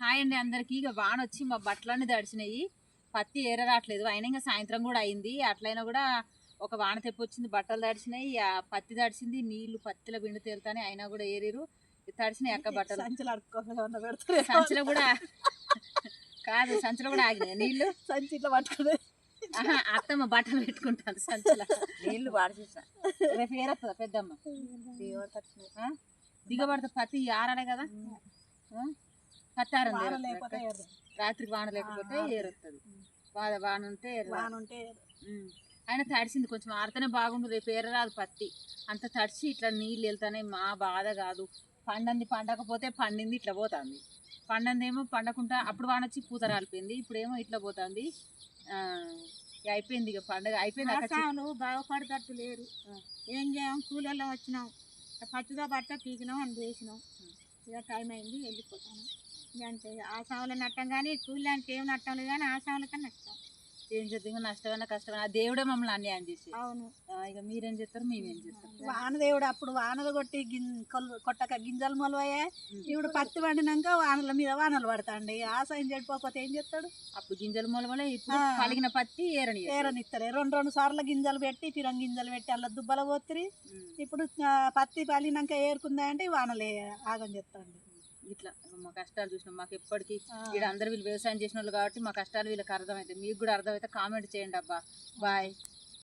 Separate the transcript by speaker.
Speaker 1: Hi అండి అందరికి. ఇక వాన వచ్చి మా బట్టలన్నీ తడిచినాయి పత్తి ఏర రావట్లేదు. అయినా ఇంకా సాయంత్రం కూడా అయింది. అట్లయినా కూడా ఒక వాన తెప్పి వచ్చింది బట్టలు తడిచినాయి ఆ పత్తి తడిచింది నీళ్ళు పత్తిలో బిండు తేలుతానే అయినా కూడా ఏరిరు. తడిచినాయి అక్క బట్టలు.
Speaker 2: సంచులు
Speaker 1: కూడా కాదు సంచిలో కూడా ఆగినాయి. నీళ్ళు?
Speaker 2: సంచి ఇట్లా పట్టుకుని
Speaker 1: అత్తమ్మ బట్టలు పెట్టుకుంటాను సంచిలో.
Speaker 3: నీళ్ళు వాడి చేసిన
Speaker 1: రేపు ఏరత్తదా పెద్దమ్మ? దిగబడితే పత్తి ఆరాడే కదా?
Speaker 2: ఏరు.
Speaker 1: రాత్రికి వాన లేకపోతే
Speaker 2: ఆ,
Speaker 1: ఏరొస్తుంది వాన వాన ఉంటే. అయినా తడిసింది కొంచెం ఆరితేనే బాగుండు రేపు ఏరరాదు పత్తి. అంత తడిచి ఇట్లా నీళ్ళు వెళ్తానే మా బాధ కాదు. పండంది పండకపోతే పండింది ఇట్లా పోతుంది. పండందేమో పండకుండా అప్పుడు వాన వచ్చి పూత రాలిపోయింది. ఇప్పుడేమో ఇట్లా పోతుంది. అయిపోయింది ఇక పండగ. అయిపోయింది
Speaker 4: బాగుపడతట్టు లేరు. ఏం చేయం? కూలీలో వచ్చినాం. పచ్చిగా బట్ట పీకినాం అని వేసినాం ఇక టైం అయింది వెళ్ళిపోతాను. ఇక అంతే. ఆసాముల నట్టం కానీ కూలి అంటే ఏం నట్టం లేదు కానీ ఆశావులకన్నా నష్టం.
Speaker 1: ఏం చేద్దాం? నష్టమైనా కష్టమైనా ఆ దేవుడే మమ్మల్ని అన్యాయం చేసి
Speaker 4: అవును.
Speaker 1: ఇక మీరేం చేస్తారు? మేమేం చేస్తాం.
Speaker 2: వాన దేవుడు అప్పుడు వానలు కొట్టి గిన్ కొట్టక గింజలు మొలవయ్యా. ఇప్పుడు పత్తి పండినాక వానల మీద వానలు పడతాండి. ఆశయం చెడిపోతే ఏం చేస్తాడు?
Speaker 1: అప్పుడు గింజలు మొలవలే ఇప్పుడు. కలిగిన పత్తి ఏరని
Speaker 2: ఏరనిస్తారు రెండు రెండు సార్లు గింజలు పెట్టి పిరం గింజలు పెట్టి అలా దుబ్బల పోతిరి ఇప్పుడు పత్తి పలినాక ఏరుకుందా అంటే వానలే ఆగం చెప్తాండి
Speaker 1: ఇట్లా మా కష్టాలు చూసినాం. మాకు ఎప్పటికీ ఇక్కడ అందరు వీళ్ళు వ్యవసాయం చేసిన వాళ్ళు కాబట్టి మా కష్టాలు వీళ్ళకి అర్థమైతే మీకు కూడా అర్థమైతే కామెంట్ చేయండి అబ్బా. బాయ్